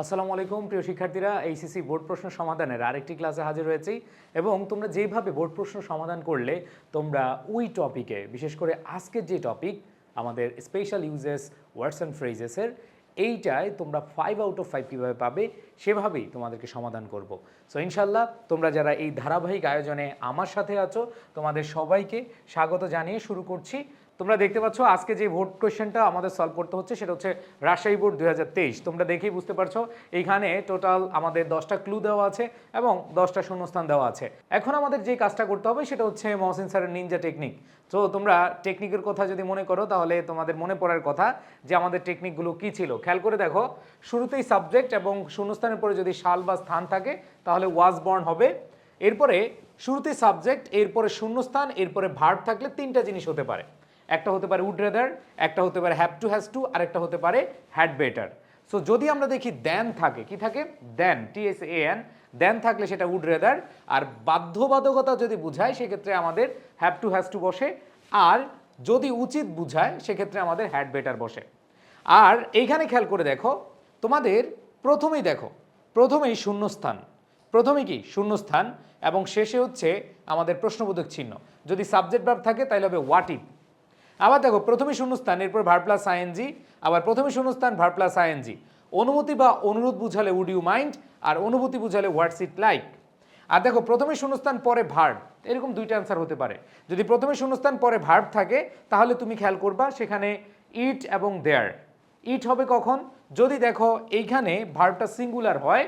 আসসালামু আলাইকুম, প্রিয় শিক্ষার্থীরা। এইচএসসি বোর্ড প্রশ্ন সমাধানের আরেকটি ক্লাসে হাজির হয়েছি এবং তোমরা যেভাবে বোর্ড প্রশ্ন সমাধান করলে তোমরা ওই টপিকে, বিশেষ করে আজকের যে টপিক, আমাদের স্পেশাল ইউজেস ওয়ার্ডস অ্যান্ড ফ্রেজেসের এইটায় তোমরা ফাইভ আউট অফ ফাইভ কীভাবে পাবে, সেভাবেই তোমাদেরকে সমাধান করব। সো ইনশাল্লাহ তোমরা যারা এই ধারাবাহিক আয়োজনে আমার সাথে আছো, তোমাদের সবাইকে স্বাগত জানিয়ে শুরু করছি। তোমরা দেখতে পাচ্ছ আজকে যে ভোট কোয়েশ্চেনটা আমাদের সলভ করতে হচ্ছে, সেটা হচ্ছে রাজশাহী বোর্ড দুই হাজার তেইশ। তোমরা দেখেই বুঝতে পারছ, এইখানে টোটাল আমাদের দশটা ক্লু দেওয়া আছে এবং দশটা শূন্যস্থান দেওয়া আছে। এখন আমাদের যে কাজটা করতে হবে, সেটা হচ্ছে মহসিন স্যারের নিনজা টেকনিক তো তোমরা টেকনিকের কথা যদি মনে করো, তাহলে তোমাদের মনে পড়ার কথা যে আমাদের টেকনিকগুলো কি ছিল। খেয়াল করে দেখো, শুরুতেই সাবজেক্ট এবং শূন্যস্থানের পরে যদি সাল বা স্থান থাকে, তাহলে ওয়াজ বর্ন হবে। এরপরে শুরুতে সাবজেক্ট এরপরে শূন্যস্থান, এরপরে ভার্ব থাকলে তিনটা জিনিস হতে পারে। একটা হতে পারে উড রেদার একটা হতে পারে হ্যাভ টু হ্যাজ টু আর একটা হতে পারে হ্যাড বেটার সো যদি আমরা দেখি দেন থাকে, কি থাকে? দেন টি এস এ এন দেন থাকলে সেটা উড রেদার আর বাধ্যবাধকতা যদি বুঝায়, সেক্ষেত্রে আমাদের হ্যাভ টু হ্যাজ টু বসে, আর যদি উচিত বুঝায়, সেক্ষেত্রে আমাদের হ্যাড বেটার বসে। আর এইখানে খেয়াল করে দেখো, তোমাদের প্রথমেই দেখো, প্রথমেই শূন্যস্থান। প্রথমে কি? শূন্যস্থান, এবং শেষে হচ্ছে আমাদের প্রশ্নবোধক চিহ্ন। যদি সাবজেক্ট ভার্ব থাকে তাহলে হবে হোয়াট ইফ আবার দেখো, প্রথমে শূন্যস্থান, এরপর ভার প্লাস আইএনজি আবার প্রথমে শূন্যস্থান, ভার প্লাস আইএনজি অনুমতি বা অনুরোধ বুঝালে উড ইউ মাইন্ড আর অনুভূতি বুঝালে হোয়াটস ইট লাইক আর দেখো, প্রথমে শূন্যস্থান, পরে ভার্ব এরকম দুইটা অ্যান্সার হতে পারে। যদি প্রথমে শূন্যস্থান, পরে ভার্ব থাকে, তাহলে তুমি খেয়াল করবা, সেখানে ইট এবং দেয়ার ইট হবে কখন? যদি দেখো, এইখানে ভার্বটা সিঙ্গুলার হয়,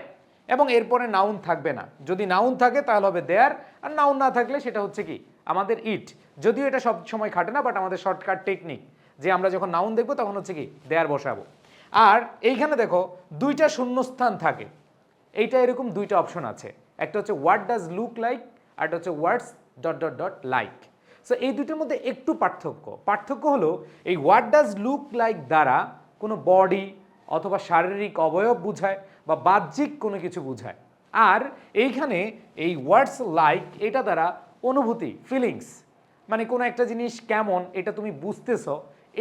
এবং এরপরে নাউন থাকবে না। যদি নাউন থাকে, তাহলে হবে দেয়ার আর নাউন না থাকলে সেটা হচ্ছে কি? আমাদের ইট। যদিও এটা সব সময় খাটে না বাট আমাদের শর্টকাট টেকনিক যে আমরা যখন নাউন দেখব, তখন হচ্ছে কি দেয়ার বসাবো। আর এইখানে দেখো, দুইটা শূন্যস্থান থাকে। এইটা এরকম দুইটা অপশন আছে। একটা হচ্ছে হোয়াট ডাজ লুক লাইক আর হচ্ছে words dot dot dot like so এই দুইটার মধ্যে একটু পার্থক্য। পার্থক্য হলো, এই হোয়াট ডাজ লুক লাইক দ্বারা কোনো বডি অথবা শারীরিক অবয়ব বুঝায় বা বাহ্যিক কোনো কিছু বুঝায়। আর এইখানে এই ওয়ার্ডস লাইক এটা দ্বারা অনুভূতি ফিলিংস মানে কোনো একটা জিনিস কেমন এটা তুমি বুঝতেছো,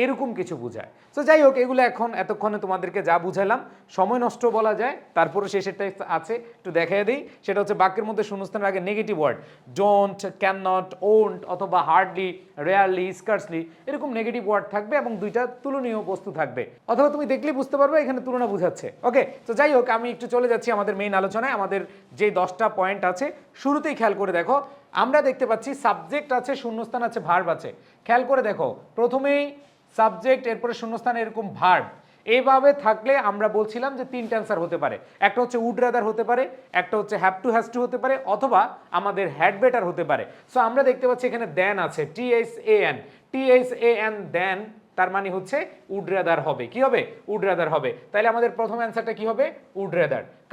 এরকম কিছু বোঝায়। তো যাই হোক, এগুলো এখন এতক্ষণে তোমাদেরকে যা বুঝালাম, সময় নষ্ট বলা যায়, তারপরে শেষেরটা আছে, একটু দেখাই দিই। সেটা হচ্ছে বাক্যের মধ্যে শূন্যস্থানের আগে negative word don't can not won't অথবা হার্ডলি রেয়ারলি স্কার্সলি এরকম নেগেটিভ ওয়ার্ড থাকবে এবং দুইটা তুলনীয় বস্তু থাকবে। অথবা তুমি দেখলেই বুঝতে পারবে, এখানে তুলনা বোঝাচ্ছে। ওকে তো যাই হোক, আমি একটু চলে যাচ্ছি আমাদের মেইন আলোচনায়। আমাদের যে দশটা পয়েন্ট আছে, শুরুতেই খেয়াল করে দেখো আমরা দেখতে পাচ্ছি সাবজেক্ট আছে, শূন্যস্থান আছে ভার্ব আছে। খেয়াল করে দেখো, প্রথমেই সাবজেক্ট এরপরে শূন্যস্থান, এরকম ভার্ব এইভাবে থাকলে আমরা বলছিলাম যে তিনটা অ্যান্সার হতে পারে। একটা হচ্ছে উড রাদার হতে পারে, একটা হচ্ছে হ্যাভ টু হ্যাজ টু হতে পারে, অথবা আমাদের হ্যাড বেটার হতে পারে। সো আমরা দেখতে পাচ্ছি এখানে দেন আছে T H A N T H A N then তার মানে হচ্ছে উড হবে। কি হবে? উড হবে। তাহলে আমাদের প্রথম অ্যান্সারটা কি হবে? উড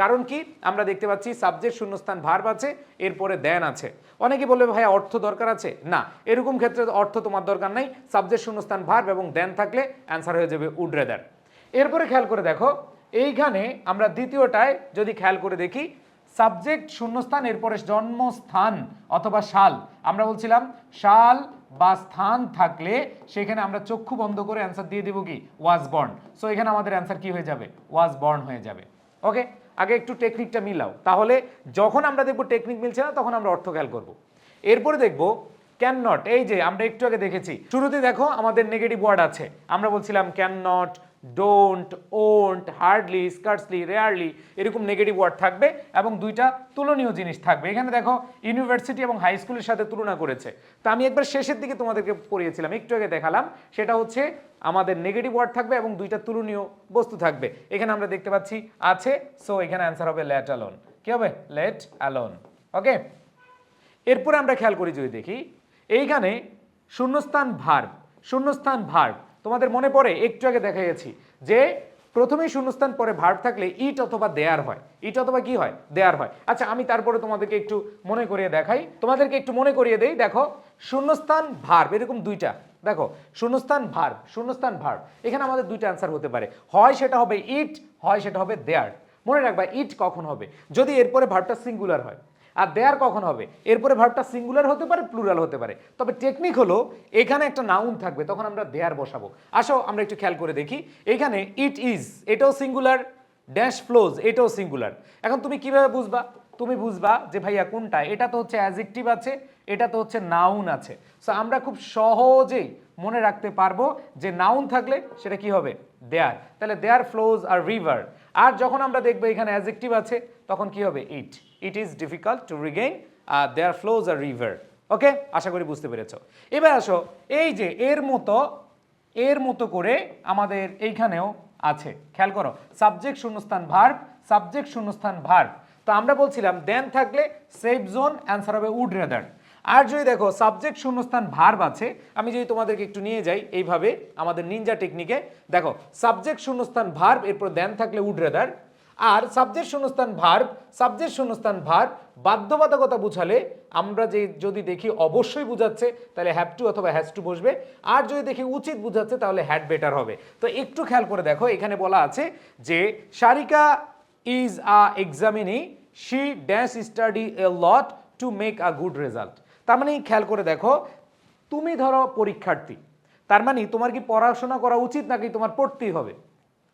কারণ কি? আমরা দেখতে পাচ্ছি সাবজেক্ট শূন্যস্থান ভার্ব আছে, এরপরে দেন আছে। অনেকে বলবে ভাই অর্থ দরকার আছে? না। এরকম ক্ষেত্রে অর্থ তোমার দরকার নাই। সাবজেক্ট শূন্যস্থান ভার্ব এবং দেন থাকলে অ্যান্সার হয়ে যাবে উড এরপরে খেয়াল করে দেখো, এইখানে আমরা দ্বিতীয়টায় যদি খেয়াল করে দেখি, সাবজেক্ট শূন্যস্থান, এরপরে জন্মস্থান অথবা শাল আমরা বলছিলাম শাল বা স্থান থাকলে সেখানে আমরা চক্ষু বন্ধ করে অ্যান্সার দিয়ে দেবো কি? ওয়াজ বর্ন সো এখানে আমাদের অ্যান্সার কি হয়ে যাবে? ওয়াজ বর্ন হয়ে যাবে। ওকে আগে একটু টেকনিকটা মিলাও। তাহলে যখন আমরা দেখব টেকনিক মিলছে না, তখন আমরা অর্থ খেয়াল করব। এরপরে দেখব ক্যান নট এই যে, আমরা একটু আগে দেখেছি। শুরুতে দেখো, আমাদের নেগেটিভ ওয়ার্ড আছে। আমরা বলছিলাম can not don't won't hardly scarcely rarely এরকম নেগেটিভ ওয়ার্ড থাকবে এবং দুইটা তুলনীয় জিনিস থাকবে। এখানে দেখো ইউনিভার্সিটি এবং হাই স্কুলের সাথে তুলনা করেছে। তো আমি একবার শেষের দিকে তোমাদেরকে পড়িয়েছিলাম, একটু আগে দেখালাম। সেটা হচ্ছে, আমাদের নেগেটিভ ওয়ার্ড থাকবে এবং দুইটা তুলনীয় বস্তু থাকবে। এখানে আমরা দেখতে পাচ্ছি, আছে সো এখানে অ্যান্সার হবে লেট অ্যালোন কি হবে? লেট অ্যালোন ওকে এরপরে আমরা খেয়াল করি যদি দেখি, এইখানে শূন্যস্থান ভার্ব শূন্যস্থান ভার্ব তোমাদের মনে পড়ে? একটু আগে দেখা গেছি যে প্রথমেই শূন্যস্থান পরে ভার্ব থাকলে ইট অথবা দেয়ার হয়। ইট অথবা কি হয়? দেয়ার হয়। আচ্ছা আমি তারপরে তোমাদেরকে একটু মনে করিয়ে দেখাই। তোমাদেরকে একটু মনে করিয়ে দেই। দেখো, শূন্যস্থান ভার্ব এরকম দুইটা। দেখো, শূন্যস্থান ভার্ব শূন্যস্থান ভার্ব এখানে আমাদের দুইটা অ্যান্সার হতে পারে। হয় সেটা হবে ইট হয় সেটা হবে দেয়ার মনে রাখবা ইট কখন হবে? যদি এরপরে ভার্বটা সিঙ্গুলার হয়। আর দেয়ার কখন হবে? এরপরে ভার্বটা সিঙ্গুলার হতে পারে প্লুরাল হতে পারে। তবে টেকনিক হলো, এখানে একটা নাউন থাকবে, তখন আমরা দেয়ার বসাবো। আসো, আমরা একটু খেয়াল করে দেখি। এখানে ইট ইজ এটাও সিঙ্গুলার ড্যাশ ফ্লোজ এটাও সিঙ্গুলার এখন তুমি কীভাবে বুঝবা? তুমি বুঝবা যে ভাইয়া কোনটা? এটা তো হচ্ছে অ্যাজেক্টিভ আছে, এটা তো হচ্ছে নাউন আছে। সো আমরা খুব সহজেই মনে রাখতে পারব যে নাউন থাকলে সেটা কি হবে? দেয়ার তাহলে দেয়ার ফ্লোজ আর রিভার আর যখন আমরা দেখব এখানে অ্যাজেক্টিভ আছে তখন কি হবে? It it is difficult to regain their flows R river okay আশা করি বুঝতে পেরেছ। এবার আসো, এই যে এর মতো এর মতো করে আমাদের এইখানেও আছে। খেয়াল করো সাবজেক্ট শূন্যস্থান ভার্ব সাবজেক্ট শূন্যস্থান ভার্ব তো আমরা বলছিলাম দেন থাকলে সেফ জোন অ্যান্সার হবে উড রেদার আর যদি দেখো সাবজেক্ট শূন্যস্থান ভার্ব আছে, আমি যদি তোমাদেরকে একটু নিয়ে যাই, এইভাবে আমাদের নিনজা টেকনিকে দেখো সাবজেক্ট শূন্যস্থান ভার্ব এরপর দেন থাকলে উড রেদার আর সাবজেক্ট শূন্যস্থান ভার্ব সাবজেক্ট শূন্যস্থান ভার্ব বাধ্যবাধকতা বুঝালে আমরা যে যদি দেখি অবশ্যই বুঝাচ্ছে, তাহলে হ্যাভ টু অথবা হ্যাজ টু বসবে। আর যদি দেখি উচিত বুঝাচ্ছে, তাহলে হ্যাড বেটার হবে। তো একটু খেয়াল করে দেখো, এখানে বলা আছে যে Sarika is a examinee she dash study a lot to make a good result তার মানে খেয়াল করে দেখো, তুমি ধরো পরীক্ষার্থী, তার মানে তোমার কি পড়াশোনা করা উচিত নাকি তোমার পড়তেই হবে?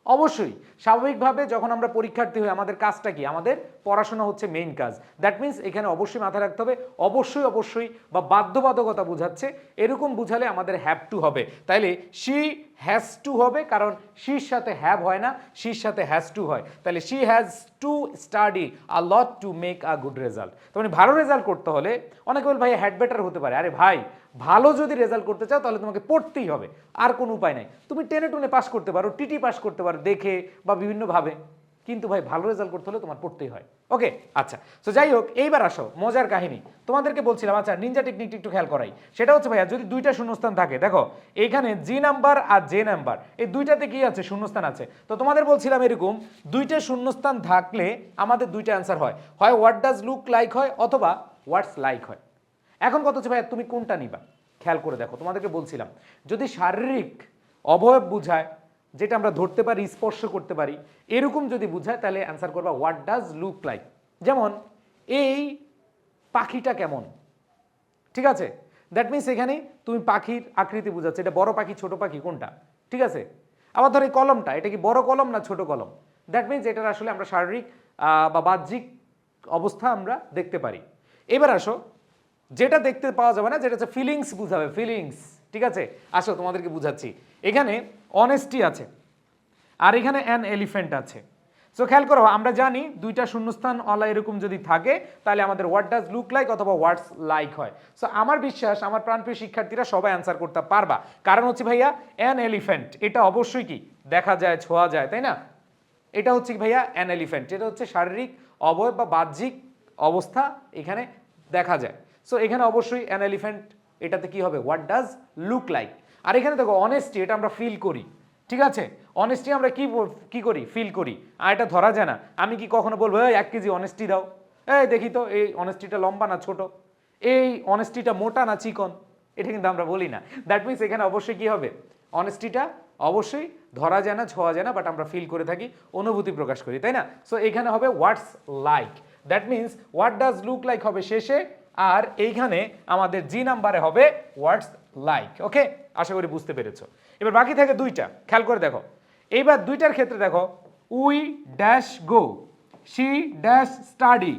অবশ্যই, স্বাভাবিকভাবে যখন আমরা পরীক্ষার্থী হই, আমাদের কাজটা কি? আমাদের পড়াশোনা হচ্ছে মেইন কাজ। দ্যাট মিন্স এখানে অবশ্যই মাথায় রাখতে হবে, অবশ্যই অবশ্যই বা বাধ্যবাধকতা বোঝাচ্ছে, এরকম বুঝালে আমাদের হ্যাভ টু হবে। তাইলে শি হ্যাজ টু হবে, কারণ শির সাথে হ্যাভ হয় না শির সাথে হ্যাজ টু হয়। তাহলে she has to study a lot to make a good result তোমার ভালো রেজাল্ট করতে হলে অনেকে বল ভাই হ্যাড বেটার হতে পারে। আরে ভাই, ভালো যদি রেজাল্ট করতে চাও, তাহলে তোমাকে পড়তেই হবে। আর কোনো উপায় নাই। তুমি টেনে টুনে পাস করতে পারো টিটি পাস করতে পারো, দেখে বা বিভিন্নভাবে। কিন্তু ভাই, ভালো রেজাল্ট করতে হলে তোমার পড়তেই হয়। ওকে আচ্ছা। তো যাই হোক, এইবার আসো, মজার কাহিনী। তোমাদেরকে বলছিলাম আচ্ছা নিনজা টেকনিকটা একটু খেয়াল করাই। সেটা হচ্ছে ভাইয়া, যদি দুইটা শূন্যস্থান থাকে, দেখো, এখানে জি নাম্বার আর জে নাম্বার এই দুইটাতে কি আছে? শূন্যস্থান আছে। তো তোমাদের বলছিলাম এরকম, দুইটা শূন্যস্থান থাকলে আমাদের দুইটা অ্যান্সার হয়। হয় হোয়াট ডাজ লুক লাইক হয়, অথবা হোয়াটস লাইক হয়। এখন কত হচ্ছে ভাইয়া, তুমি কোনটা নিবা? খেয়াল করে দেখো, তোমাদেরকে বলছিলাম। যদি শারীরিক অবয়ব বুঝায় যেটা আমরা ধরতে পারি, স্পর্শ করতে পারি, এরকম যদি বুঝায় তাহলে অ্যান্সার করবা হোয়াট ডাজ লুক লাইক যেমন, এই পাখিটা কেমন? ঠিক আছে? দ্যাট মিনস এখানে তুমি পাখির আকৃতি বুঝাচ্ছে, এটা বড় পাখি, ছোট পাখি, কোনটা? ঠিক আছে? আবার ধর এই কলমটা, এটা কি বড় কলম না ছোট কলম? দ্যাট মিনস এটার আসলে আমরা শারীরিক বা বাহ্যিক অবস্থা আমরা দেখতে পারি। এবার আসো, যেটা দেখতে পাওয়া যাবে না, যেটা হচ্ছে ফিলিংস বুঝাবে ফিলিংস ঠিক আছে? আসো, তোমাদেরকে বুঝাচ্ছি। এখানে অনেস্টি আছে, আর এখানে অ্যান এলিফ্যান্ট আছে। সো খেয়াল করো, আমরা জানি দুইটা শূন্যস্থান অলা এরকম যদি থাকে, তাহলে আমাদের হোয়াট ডাজ লুক লাইক অথবা হোয়াটস লাইক হয়। সো আমার বিশ্বাস, আমার প্রাণপ্রিয় শিক্ষার্থীরা সবাই অ্যান্সার করতে পারবা। কারণ হচ্ছে ভাইয়া অ্যান এলিফেন্ট এটা অবশ্যই কি? দেখা যায়, ছোঁয়া যায়, তাই না? এটা হচ্ছে কি ভাইয়া? অ্যান এলিফেন্ট এটা হচ্ছে শারীরিক অবয়ব বা বাহ্যিক অবস্থা এখানে দেখা যায়। সো এখানে অবশ্যই অ্যান এলিফ্যান্ট এটাতে কি হবে? হোয়াট ডাজ লুক লাইক আর এখানে দেখো অনেস্টি এটা আমরা ফিল করি। ঠিক আছে? অনেস্টি আমরা কি কি করি? ফিল করি। আর এটা ধরা যায় না। আমি কি কখনো বলব, এই, এক কেজি অনেস্টি দাও। এই, দেখি তো, এই অনেস্টিটা লম্বা না ছোট? এই অনেস্টিটা মোটা না চিকন? এটা কিন্তু আমরা বলি না। দ্যাট মিনস এখানে অবশ্যই কি হবে? অনেস্টিটা অবশ্যই ধরা যায় না, ছোঁয়া যায় না বাট আমরা ফিল করে থাকি, অনুভূতি প্রকাশ করি, তাই না? সো এখানে হবে what's like that means what does look like হবে? শেষে আর এইখানে আমাদের জি নাম্বারে হবে ওয়ার্ডস লাইক ওকে আশা করি বুঝতে পেরেছ। এবার বাকি থাকে দুইটা। খেয়াল করে দেখো। এইবার দুইটার ক্ষেত্রে দেখো, we dash go she dash study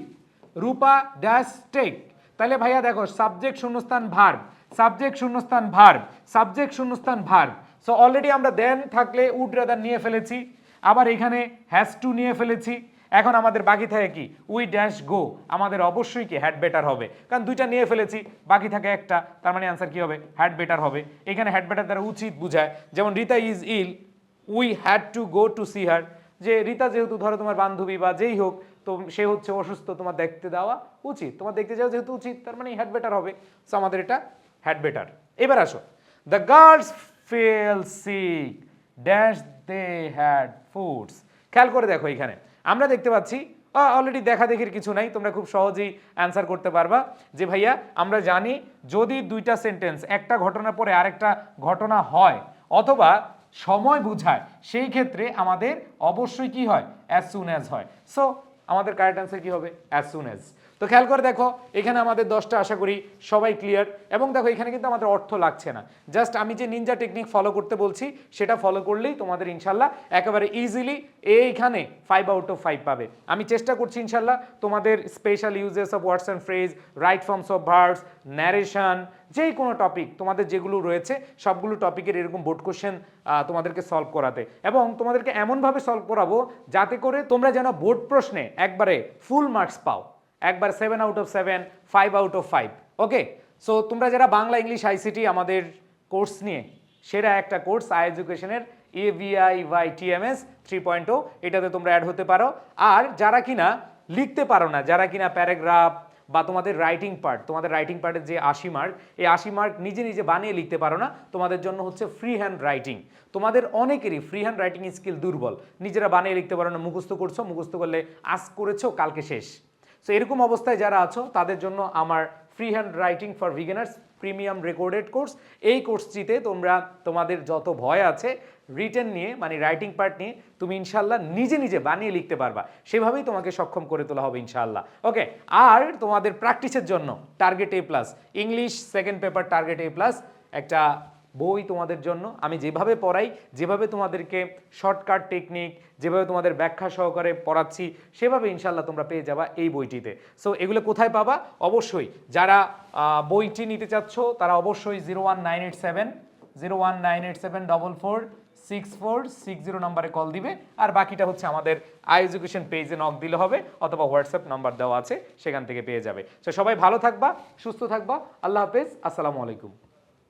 Rupa dash take তাহলে ভাইয়া দেখো সাবজেক্ট শূন্যস্থান ভার্ব সাবজেক্ট শূন্যস্থান ভার্ব সাবজেক্ট শূন্যস্থান ভার্ব সো অলরেডি আমরা দেন থাকলে উড রাদার নিয়ে ফেলেছি। আবার এখানে হ্যাজ টু নিয়ে ফেলেছি। এখন আমাদের বাকি থাকে কি? উই ড্যাশ গো আমাদের অবশ্যই কি হ্যাড বেটার হবে। কারণ দুইটা নিয়ে ফেলেছি, বাকি থাকে একটা, তার মানে অ্যান্সার কি হবে? হ্যাড বেটার হবে। এখানে হ্যাড বেটার দ্বারা উচিত বুঝায়, যেমন Rita is ill we had to go to see her যে রিতা যেহেতু ধরো তোমার বান্ধবী বা যেই হোক, তো সে হচ্ছে অসুস্থ, তোমার দেখতে দেওয়া উচিত। তোমার দেখতে যাওয়া যেহেতু উচিত, তার মানে হ্যাড বেটার হবে। সো আমাদের এটা হ্যাড বেটার এবার আসো। The girls fell sick dash they had foods খেয়াল করে দেখো এখানে। আমরা দেখতে পাচ্ছি অলরেডি দেখা দেখির কিছু নাই, তোমরা খুব সহজেই অ্যান্সার করতে পারবা যে ভাইয়া, আমরা জানি যদি দুইটা সেন্টেন্স একটা ঘটনা পরে আরেকটা ঘটনা হয়, অথবা সময় বুঝায়, সেই ক্ষেত্রে আমাদের অবশ্যই কি হয়? অ্যাজ সুন অ্যাজ হয়। সো আমাদের কারেক্ট অ্যান্সার কি হবে? অ্যাজ সুন অ্যাজ তো খেয়াল করে দেখো, এখানে আমাদের দশটা, আশা করি সবাই ক্লিয়ার এবং দেখো, এখানে কিন্তু আমাদের অর্থ লাগছে না। জাস্ট আমি যে নিনজা টেকনিক ফলো করতে বলছি, সেটা ফলো করলেই তোমাদের ইনশাল্লাহ একেবারে ইজিলি এইখানে ফাইভ আউট অফ ফাইভ পাবে। আমি চেষ্টা করছি ইনশাল্লাহ তোমাদের special uses of words and phrase right forms of verbs narration যেই কোনো টপিক তোমাদের যেগুলো রয়েছে, সবগুলো টপিকের এরকম বোর্ড কোশ্চেন তোমাদেরকে সলভ করাতে। এবং তোমাদেরকে এমনভাবে সলভ করাবো, যাতে করে তোমরা যেন বোর্ড প্রশ্নে একবারে ফুল মার্কস পাও। একবার seven out of seven five out of five okay so তোমরা যারা বাংলা ইংলিশ আইসিটি আমাদের কোর্স নিয়ে, সেরা একটা কোর্স আই এডুকেশনের AVI Y TMS three point O এটাতে তোমরা অ্যাড হতে পারো। আর যারা কিনা লিখতে পারো না, যারা কিনা প্যারাগ্রাফ বা তোমাদের রাইটিং পার্ট তোমাদের রাইটিং পার্টের যে আশি মার্ক এই আশি মার্ক নিজে নিজে বানিয়ে লিখতে পারো না, তোমাদের জন্য হচ্ছে ফ্রি হ্যান্ড রাইটিং তোমাদের অনেকেরই ফ্রি হ্যান্ড রাইটিং স্কিল দুর্বল। নিজেরা বানিয়ে লিখতে পারো না, মুখস্থ করছ, মুখস্থ করলে আজ করেছ, কালকে শেষ। সো এরকম অবস্থায় যারা আছো, তাদের জন্য আমার free handwriting for beginners premium recorded course এই কোর্সটিতে তোমরা, তোমাদের যত ভয় আছে রিটেন নিয়ে মানে রাইটিং পার্ট নিয়ে, তুমি ইনশাল্লাহ নিজে নিজে বানিয়ে লিখতে পারবা। সেভাবেই তোমাকে সক্ষম করে তোলা হবে ইনশাল্লাহ ওকে আর তোমাদের প্র্যাকটিসের জন্য target A plus English second paper target A plus একটা বই তোমাদের জন্য। আমি যেভাবে পড়াই, যেভাবে তোমাদেরকে শর্টকাট টেকনিক যেভাবে তোমাদের ব্যাখ্যা সহকারে পড়াচ্ছি, সেভাবে ইনশাল্লাহ তোমরা পেয়ে যাবা এই বইটিতে। সো এগুলো কোথায় পাবা? অবশ্যই যারা বইটি নিতে চাচ্ছ, তারা অবশ্যই zero one nine eight seven zero one nine eight seven double four six four six zero নাম্বারে কল দিবে। আর বাকিটা হচ্ছে আমাদের আই এডুকেশন পেজে নক দিলে হবে, অথবা হোয়াটসঅ্যাপ নাম্বার দেওয়া আছে, সেখান থেকে পেয়ে যাবে। তো সবাই ভালো থাকবা, সুস্থ থাকবা, আল্লাহ হাফেজ, আসসালামু আলাইকুম।